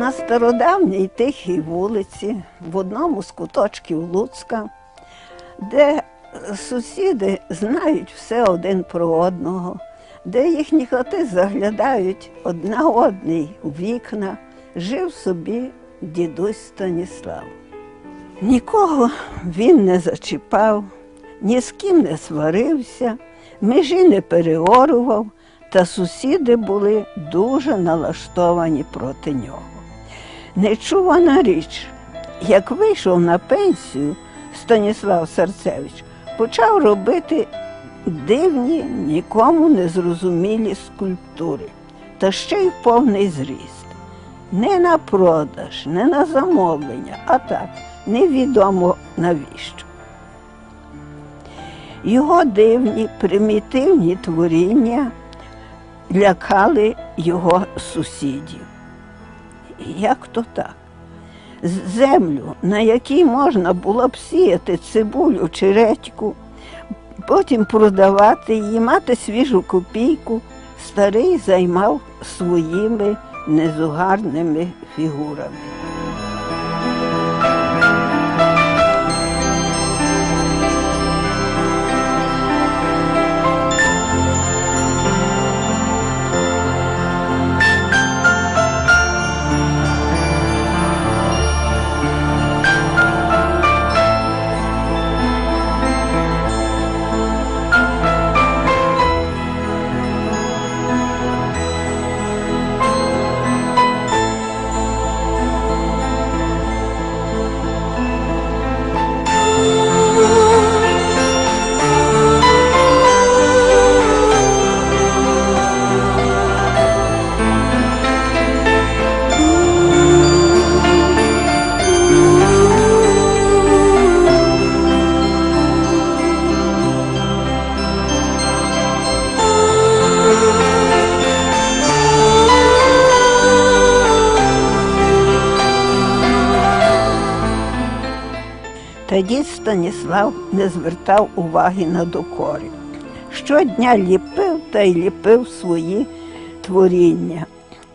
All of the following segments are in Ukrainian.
На стародавній тихій вулиці, в одному з куточків Луцька, де сусіди знають все один про одного, де їхні хати заглядають одна одній у вікна, жив собі дідусь Станіслав. Нікого він не зачіпав, ні з ким не сварився, межі не переорував, та сусіди були дуже налаштовані проти нього. Нечувана річ, як вийшов на пенсію Станіслав Серцевич, почав робити дивні, нікому не зрозумілі скульптури, та ще й повний зріст. Не на продаж, не на замовлення, а так, невідомо навіщо. Його дивні, примітивні творіння лякали його сусідів. Як то так? Землю, на якій можна було б сіяти цибулю чи редьку, потім продавати її, мати свіжу копійку, старий займав своїми незугарними фігурами. Та дід Станіслав не звертав уваги на докори. Щодня ліпив та й ліпив свої творіння,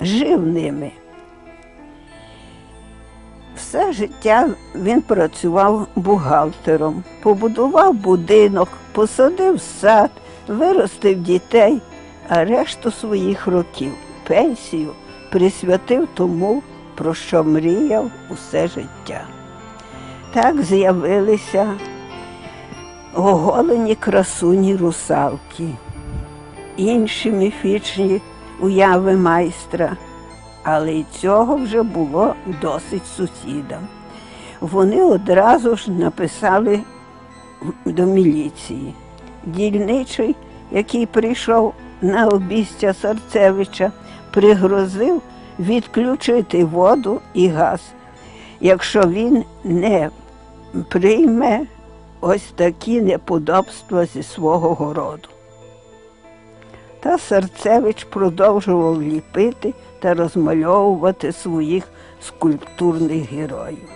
жив ними. Все життя він працював бухгалтером, побудував будинок, посадив сад, виростив дітей, а решту своїх років пенсію присвятив тому, про що мріяв усе життя. Так з'явилися оголені красуні русалки, інші міфічні уяви майстра, але й цього вже було досить сусідам. Вони одразу ж написали до міліції. Дільничий, який прийшов на обістя Сарцевича, пригрозив відключити воду і газ, якщо він не прийме ось такі неподобства зі свого городу. Та Серцевич продовжував ліпити та розмальовувати своїх скульптурних героїв.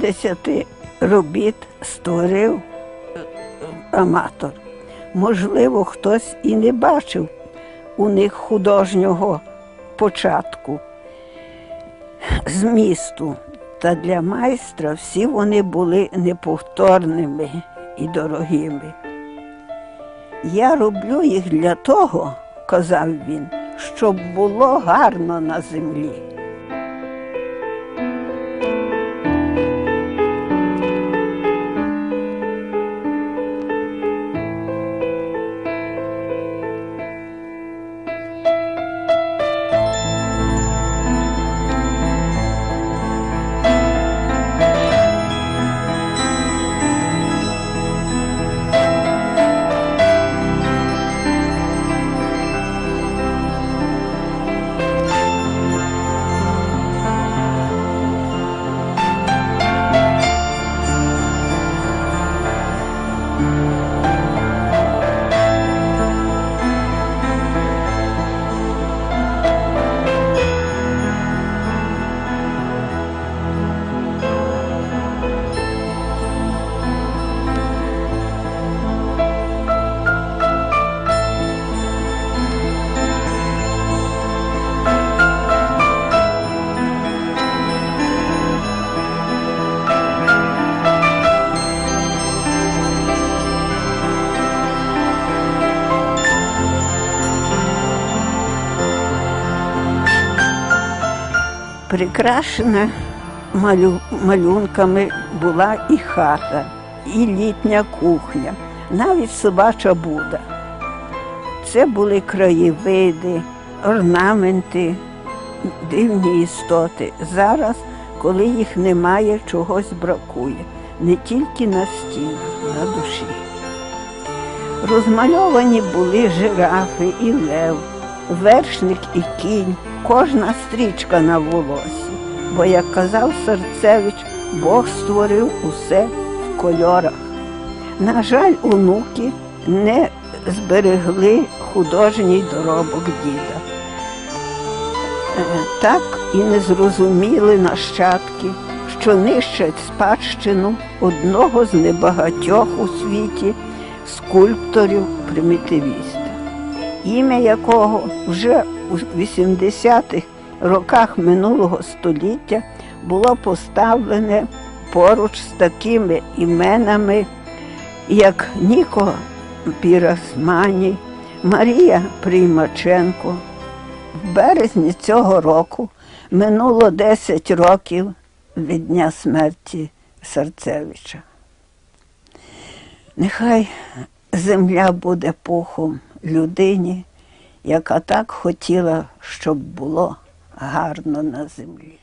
50 робіт створив аматор. Можливо, хтось і не бачив у них художнього початку, змісту. Та для майстра всі вони були неповторними і дорогими. Я роблю їх для того, казав він, щоб було гарно на землі. Прикрашена малю- малюнками була і хата, і літня кухня, навіть собача буда. Це були краєвиди, орнаменти, дивні істоти. Зараз, коли їх немає, чогось бракує. Не тільки на стінах, на душі. Розмальовані були жирафи і лев, вершник і кінь, кожна стрічка на волосі. Бо, як казав Серцевич, Бог створив усе в кольорах. На жаль, онуки не зберегли художній доробок діда. Е, Так і не зрозуміли нащадки, що нищать спадщину одного з небагатьох у світі скульпторів-примітивіста, ім'я якого вже у 80-х роках минулого століття було поставлене поруч з такими іменами, як Ніко Пірасмані, Марія Приймаченко. В березні цього року минуло 10 років від дня смерті Серцевича. Нехай земля буде пухом людині, яка так хотіла, щоб було гарно на землі.